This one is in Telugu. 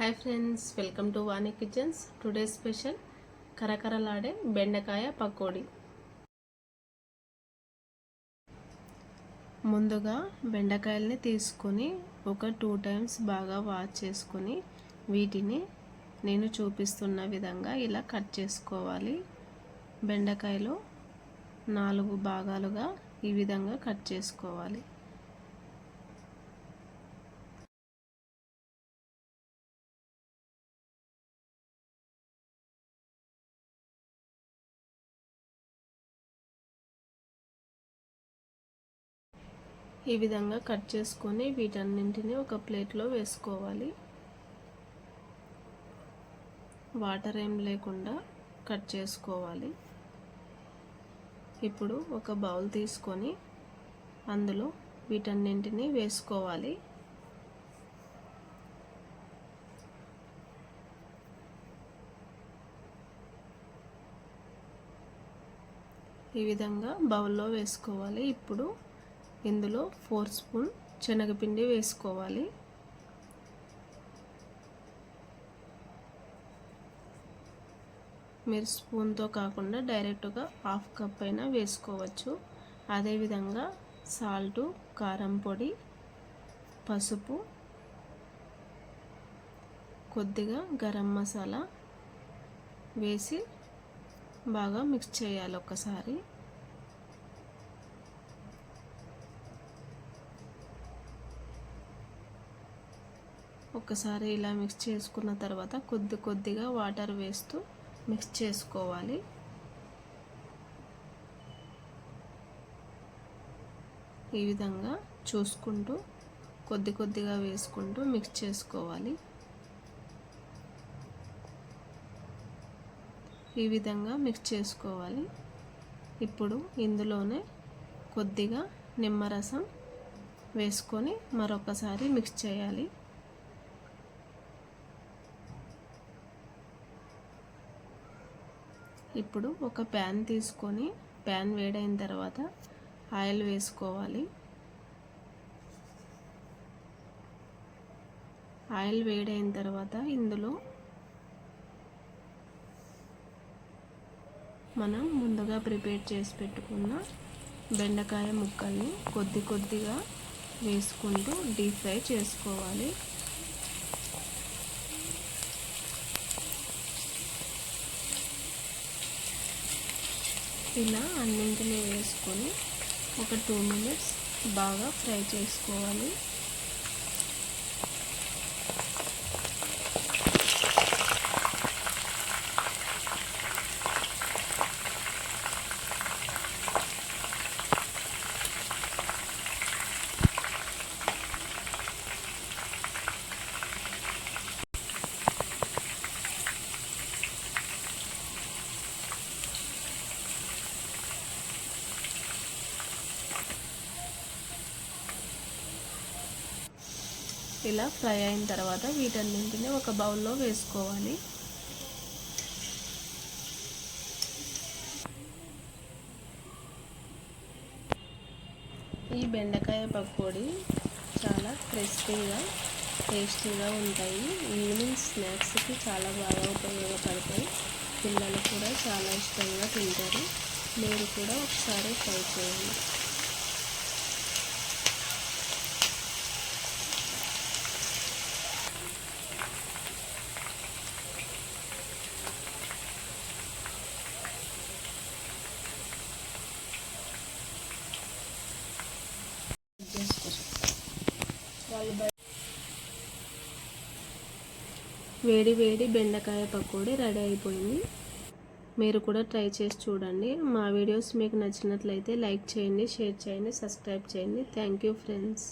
Hi friends welcome to Vani kitchens today special కరకరలాడే బెండకాయ పకోడీ ముందుగా బెండకాయల్ని తీసుకొని ఒక టూ టైమ్స్ బాగా వాష్ చేసుకొని వీటిని నేను చూపిస్తున్న విధంగా ఇలా కట్ చేసుకోవాలి. బెండకాయలు నాలుగు భాగాలుగా ఈ విధంగా కట్ చేసుకోవాలి. ఈ విధంగా కట్ చేసుకొని వీటన్నింటిని ఒక ప్లేట్లో వేసుకోవాలి. వాటర్ ఏం లేకుండా కట్ చేసుకోవాలి. ఇప్పుడు ఒక బౌల్ తీసుకొని అందులో వీటన్నింటినీ వేసుకోవాలి. ఈ విధంగా బౌల్లో వేసుకోవాలి. ఇప్పుడు ఇందులో ఫోర్ స్పూన్ శనగపిండి వేసుకోవాలి. మీరు స్పూన్తో కాకుండా డైరెక్ట్గా హాఫ్ కప్ అయినా వేసుకోవచ్చు. అదేవిధంగా సాల్టు కారం పొడి పసుపు కొద్దిగా గరం మసాలా వేసి బాగా మిక్స్ చేయాలి ఒకసారి. ఒకసారి ఇలా మిక్స్ చేసుకున్న తర్వాత కొద్ది కొద్దిగా వాటర్ వేస్తూ మిక్స్ చేసుకోవాలి. ఈ విధంగా చూసుకుంటూ కొద్ది కొద్దిగా వేసుకుంటూ మిక్స్ చేసుకోవాలి. ఈ విధంగా మిక్స్ చేసుకోవాలి. ఇప్పుడు ఇందులోనే కొద్దిగా నిమ్మరసం వేసుకొని మరొకసారి మిక్స్ చేయాలి. ఇప్పుడు ఒక ప్యాన్ తీసుకొని ప్యాన్ వేడైన తర్వాత ఆయిల్ వేసుకోవాలి. ఆయిల్ వేడైన తర్వాత ఇందులో మనం ముందుగా ప్రిపేర్ చేసి పెట్టుకున్న బెండకాయ ముక్కల్ని కొద్ది కొద్దిగా వేసుకుంటూ డీప్ ఫ్రై చేసుకోవాలి. ఇలా అన్నింటినీ వేసుకొని ఒక టూ మినిట్స్ బాగా ఫ్రై చేసుకోవాలి. ఇలా ఫ్రై అయిన తర్వాత వీటన్నింటిని ఒక బౌల్లో వేసుకోవాలి. ఈ బెండకాయ పకోడీ చాలా క్రిస్పీగా టేస్టీగా ఉంటాయి. ఈవినింగ్ స్నాక్స్కి చాలా బాగా ఉపయోగపడతాయి. పిల్లలు కూడా చాలా ఇష్టంగా తింటారు. మీరు కూడా ఒకసారి ట్రై చేయండి. వేడి వేడి బెండకాయ పకోడీ రెడీ అయిపోయింది. మీరు కూడా ట్రై చేసి చూడండి. మా వీడియోస్ మీకు నచ్చినట్లయితే లైక్ చేయండి షేర్ చేయండి సబ్స్క్రైబ్ చేయండి. Thank you friends.